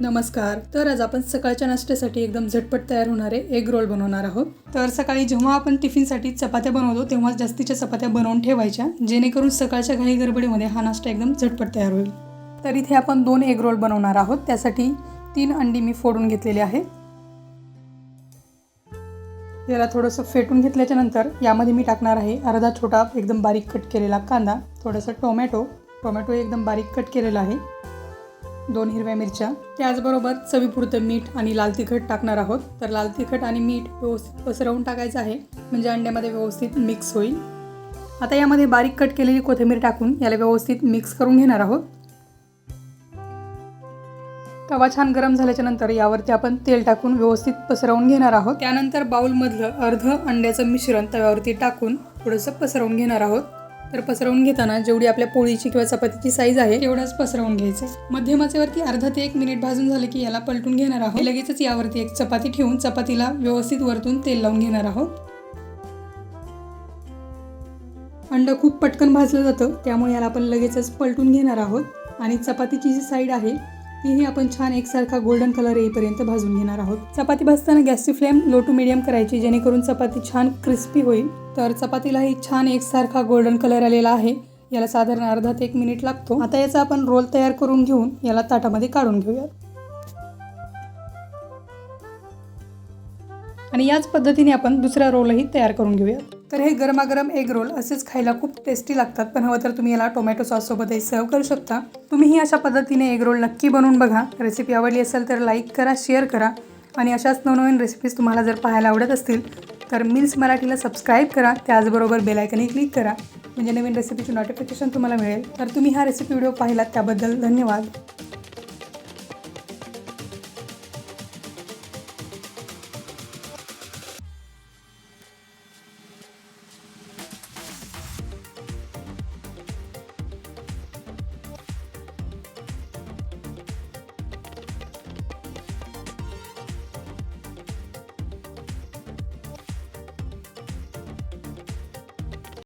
नमस्कार. तर आज आपण सकाळच्या नाश्त्यासाठी एकदम झटपट तयार होणारे एग रोल बनवणार आहोत. तर सकाळी जेव्हा आपण टिफिनसाठी चपात्या बनवतो तेव्हा जास्तीच्या चपात्या बनवून ठेवायच्या जेणेकरून सकाळच्या घाई गडबडीमध्ये हा नाश्ता एकदम झटपट तयार होईल. तर इथे आपण दोन एग रोल बनवणार आहोत. त्यासाठी तीन अंडी मी फोडून घेतलेली आहे. याला थोडंसं फेटून घेतल्याच्या नंतर यामध्ये मी टाकणार आहे अर्धा छोटा एकदम बारीक कट केलेला कांदा थोडंसं टोमॅटो. टोमॅटो एकदम बारीक कट केलेला आहे. दोन हिरव्या मिरच्या. त्याचबरोबर चवीपुरतं मीठ आणि लाल तिखट टाकणार आहोत. तर लाल तिखट आणि मीठ व्यवस्थित पसरवून टाकायचं आहे. म्हणजे अंड्यामध्ये व्यवस्थित मिक्स होईल. आता यामध्ये बारीक कट केलेली कोथिंबीर टाकून याला व्यवस्थित मिक्स करून घेणार आहोत. तवा छान गरम झाल्याच्यानंतर यावरती आपण तेल टाकून व्यवस्थित पसरवून घेणार आहोत. त्यानंतर बाउलमधलं अर्ध अंड्याचं मिश्रण तव्यावरती टाकून थोडंसं पसरवून घेणार आहोत. तर पसरवून घेताना जेवढी आपल्या पोळीची किंवा चपातीची साईज आहे तेवढंच पसरवून घ्यायचं. मध्यमाचेवरती अर्धा ते एक मिनिट भाजून झाले की याला पलटून घेणार आहोत. लगेचच यावरती एक चपाती ठेवून चपातीला व्यवस्थित वरतून तेल लावून घेणार आहोत. अंड खूप पटकन भाजलं जातं त्यामुळे याला आपण लगेचच पलटून घेणार आहोत. आणि चपातीची जी साईड आहे तीही आपण छान एकसारखा गोल्डन कलर येईपर्यंत भाजून घेणार आहोत. चपाती भाजताना गॅसची फ्लेम लो टू मिडियम करायची जेणेकरून चपाती छान क्रिस्पी होईल. तर चपातीलाही छान एकसारखा गोल्डन कलर आलेला आहे. याला साधारण अर्धा ते एक मिनिट लागतो. आता याचा आपण रोल तयार करून घेऊन याला ताटामध्ये काढून घेऊयात. आणि याच पद्धतीने आपण दुसरा रोलही तयार करून घेऊयात. तर हे गरमागरम एग रोल असेच खायला खूप टेस्टी लागतात. पण हवं तर तुम्ही याला टोमॅटो सॉससोबतही सर्व करू शकता. तुम्हीही अशा पद्धतीने एग रोल नक्की बनवून बघा. रेसिपी आवडली असेल तर लाईक करा शेअर करा. आणि अशाच नवनवीन रेसिपीज तुम्हाला जर पाहायला आवडत असतील तर मिल्स मराठीला सबस्क्राईब करा. त्याचबरोबर बेलायकनही क्लिक करा. म्हणजे नवीन रेसिपीची नोटिफिकेशन तुम्हाला मिळेल. तर तुम्ही हा रेसिपी व्हिडिओ पाहिलात त्याबद्दल धन्यवाद.